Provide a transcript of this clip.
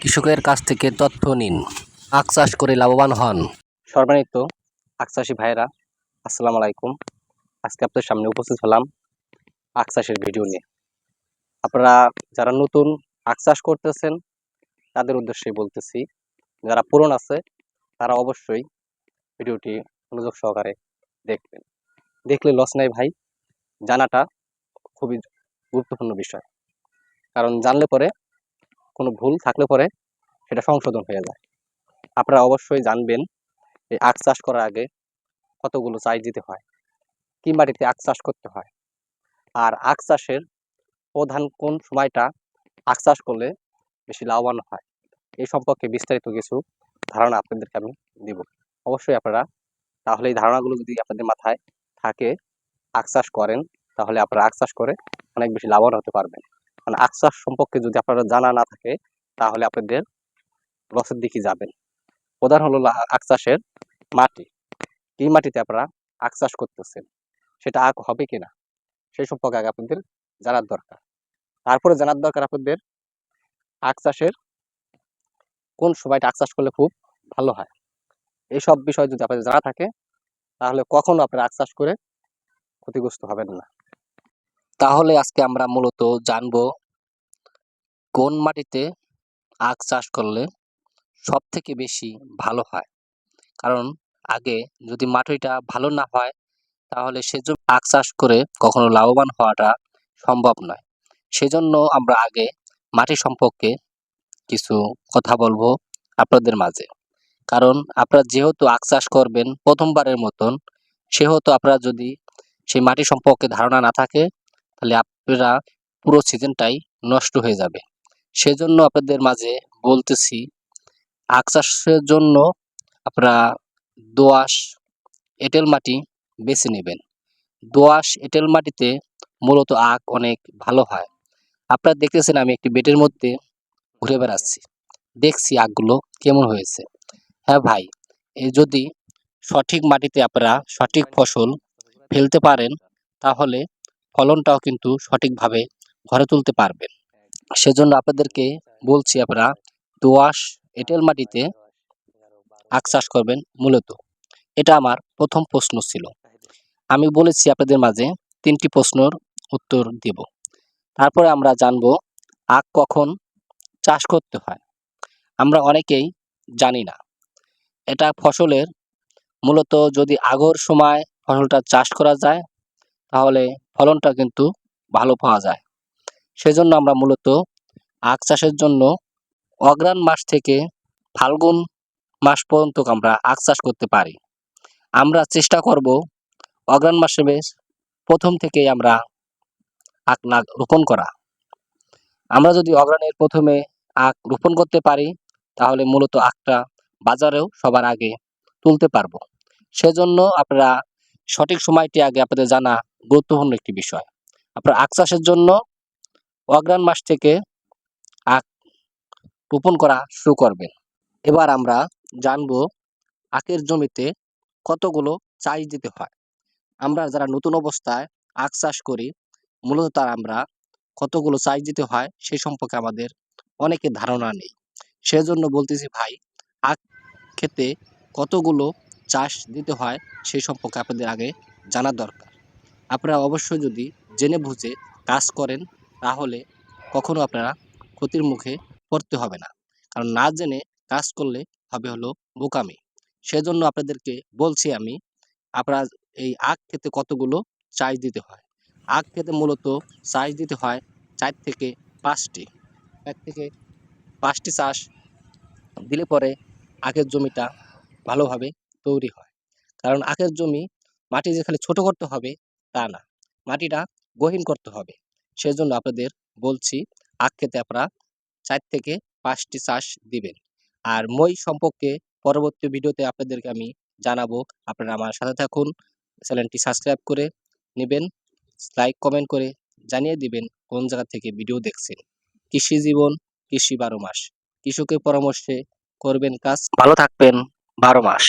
কৃষকের কাছ থেকে তথ্য নিন। আখ চাষ করে লাভবান হন। সম্মানিত আখ চাষি ভাইয়েরা, আসসালামু আলাইকুম। আজকে আপনাদের সামনে উপস্থিত হলাম আখ চাষের ভিডিও নিয়ে। আপনারা যারা নতুন আখ চাষ করতেছেন, তাদের উদ্দেশ্যে বলতেছি, যারা পুরন আছে, তারা অবশ্যই ভিডিওটি মনোযোগ সহকারে দেখবেন। দেখলে লস নাই ভাই, জানাটা খুবই গুরুত্বপূর্ণ বিষয়। কারণ জানলে পরে কোনো ভুল থাকলে পরে সেটা সংশোধন হয়ে যায়। আপনারা অবশ্যই জানবেন এই আখ চাষ করার আগে কতগুলো চাষ দিতে হয়, কি মাটিতে আখ চাষ করতে হয়, আর আখ চাষের প্রধান কোন সময়টা আখ চাষ করলে বেশি লাভবান হয়, এই সম্পর্কে বিস্তারিত কিছু ধারণা আপনাদেরকে আমি দিব। অবশ্যই আপনারা তাহলে এই ধারণাগুলো যদি আপনাদের মাথায় থাকে, আখ চাষ করেন, তাহলে আপনারা আখ চাষ করে অনেক বেশি লাভবান হতে পারবেন। আখ চাষ সম্পর্কে যদি আপনারা জানা না থাকে, তাহলে আপনাদের লসের দিকে যাবেন। প্রধান হলো চাষের মাটি। কি মাটিতে আপনারা চাষ করতেছেন? সেটা আখ হবে কিনা? সেই সম্পর্কে আগে আপনাদের জানার দরকার। তারপরে জানার দরকার আপনাদের আখ চাষের কোন সময়টা আখ চাষ করলে খুব ভালো হয়। এইসব বিষয় যদি আপনাদের জানা থাকে, তাহলে কখনো আপনারা আখ চাষ করে ক্ষতিগ্রস্ত হবেন না। তাহলে আজকে আমরা মূলত জানব কোন মাটিতে আখ চাষ করলে সব থেকে বেশি ভালো হয়? কারণ আগে যদি মাটিটা ভালো না হয়, তাহলে সেজন্য আখ চাষ করে কখনো লাভবান হওয়াটা সম্ভব নয়। সেজন্য আমরা আগে মাটি সম্পর্কে কিছু কথা বলব আপনাদের মাঝে। কারণ আপনারা যেহেতু আখ চাষ করবেন প্রথমবারের মতন, সেহেতু আপনারা যদি সেই মাটি সম্পর্কে ধারণা না থাকে, তাহলে আপনারা পুরো সিজনটাই নষ্ট হয়ে যাবে। সেজন্য আপনাদের মাঝে বলতেছি আখ চাষের জন্য আপনারা দোআঁশ, এঁটেল মাটি বেছে নেবেন। দোআঁশ, এঁটেল মাটিতে মূলত আখ অনেক ভালো হয়। আপনারা দেখতেছেন আমি একটি বেডের মধ্যে ঘুরে বেড়াচ্ছি। দেখছি আখগুলো কেমন হয়েছে। হ্যাঁ ভাই এই যদি সঠিক মাটিতে আপনারা সঠিক ফসল ফেলতে পারেন, তাহলে ফলনটাও কিন্তু সঠিকভাবে ঘরে তুলতে পারবেন। সেজন্য আপনাদেরকে বলছি আপনারা, দোআঁশ এঁটেল মাটিতে আখ চাষ করবেন মূলত। এটা আমার প্রথম প্রশ্ন ছিল। আমি বলেছি আপনাদের মাঝে তিনটি প্রশ্নর উত্তর দেব। তারপরে আমরা জানব আখ কখন চাষ করতে হয়। আমরা অনেকেই জানি না। এটা ফসলের মূলত যদি আগর সময় ফসলটা চাষ করা যায়, তাহলে ফলনটা কিন্তু ভালো পাওয়া যায়। সেজন্য আমরা মূলত আখ চাষের জন্য অগ্রাণ মাস থেকে ফাল্গুন মাস পর্যন্ত আমরা আখ চাষ করতে পারি। আমরা চেষ্টা করব অগ্রাণ মাসে বেশ প্রথম থেকেই আমরা আখ না রোপণ করা। আমরা যদি অগ্রাণের প্রথমে আখ রোপণ করতে পারি, তাহলে মূলত আখটা বাজারেও সবার আগে তুলতে পারব। সেজন্য আপনারা সঠিক সময়টি আগে আপনাদের জানা গুরুত্বপূর্ণ একটি বিষয়। আপনার আখ চাষের জন্য অগ্রাণ মাস থেকে আখ রোপণ করা শুরু করবেন এবার আমরা জানব আখের জমিতে কতগুলো চাষ দিতে হয়। আমরা যারা নতুন অবস্থায় আখ চাষ করি, মূলত তার আমরা কতগুলো চাষ দিতে হয় সে সম্পর্কে আমাদের অনেকের ধারণা নেই। সেজন্য বলতেছি ভাই, আখ খেতে কতগুলো চাষ দিতে হয় সেই সম্পর্কে আপনাদের আগে জানা দরকার। আপনারা অবশ্যই যদি জেনে বুঝে কাজ করেন তাহলে কখনো আপনারা ক্ষতির মুখে পড়তে হবে না। কারণ না জেনে কাজ করলে হবে হলো বোকামি। সেজন্য আপনাদেরকে বলছি আমি, আপনারা এই আখ খেতে কতগুলো চাষ দিতে হয়? আখ খেতে মূলত চাষ দিতে হয় চার থেকে পাঁচটি। এক থেকে পাঁচটি চাষ দিলে পরে আখের জমিটা ভালোভাবে তৈরি হয়। কারণ আখের জমি মাটি যে খালি ছোট করতে হবে তা না। মাটিটা গহীন করতে হবে। সেজন্য আপনাদের বলছি আখ খেতে আপনারা চার থেকে পাঁচটি চাষ দিবেন। আর মই সম্পর্কে পরবর্তী ভিডিওতে আপনাদেরকে আমি জানাব। আপনারা আমার সাথে থাকুন, চ্যানেলটি সাবস্ক্রাইব করে নেবেন, লাইক, কমেন্ট করে জানিয়ে দিবেন কোন জায়গা থেকে ভিডিও দেখছেন। কৃষি জীবন, কৃষি বারো মাস। কৃষকের পরামর্শে করবেন কাজ। ভালো থাকবেন বারো মাস।